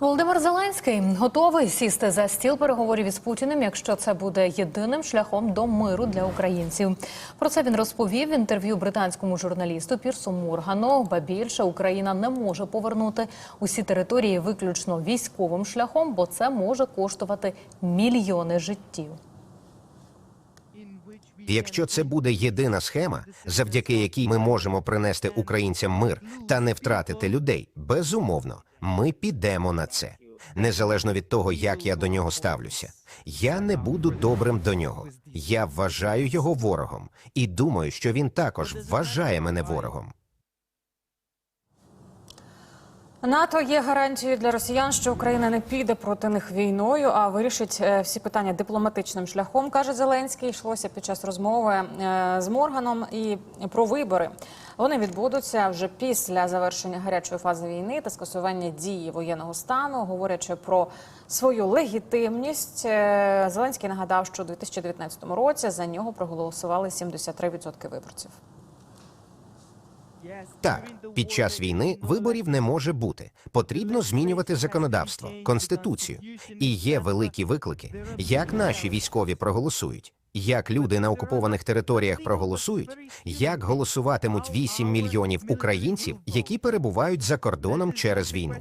Володимир Зеленський готовий сісти за стіл переговорів із Путіним, якщо це буде єдиним шляхом до миру для українців. Про це він розповів в інтерв'ю британському журналісту Пірсу Моргану. Ба більше Україна не може повернути усі території виключно військовим шляхом, бо це може коштувати мільйони життів. Якщо це буде єдина схема, завдяки якій ми можемо принести українцям мир та не втратити людей, безумовно, ми підемо на це. Незалежно від того, як я до нього ставлюся, я не буду добрим до нього. Я вважаю його ворогом і думаю, що він також вважає мене ворогом. НАТО є гарантією для росіян, що Україна не піде проти них війною, а вирішить е, всі питання дипломатичним шляхом, каже Зеленський. Йшлося під час розмови е, з Морганом і про вибори. Вони відбудуться вже після завершення гарячої фази війни та скасування дії воєнного стану, говорячи про свою легітимність. е, Зеленський нагадав, що у 2019 році за нього проголосували 73% виборців. Так, під час війни виборів не може бути. Потрібно змінювати законодавство, конституцію. І є великі виклики, як наші військові проголосують. Як люди на окупованих територіях проголосують, як голосуватимуть 8 мільйонів українців, які перебувають за кордоном через війну.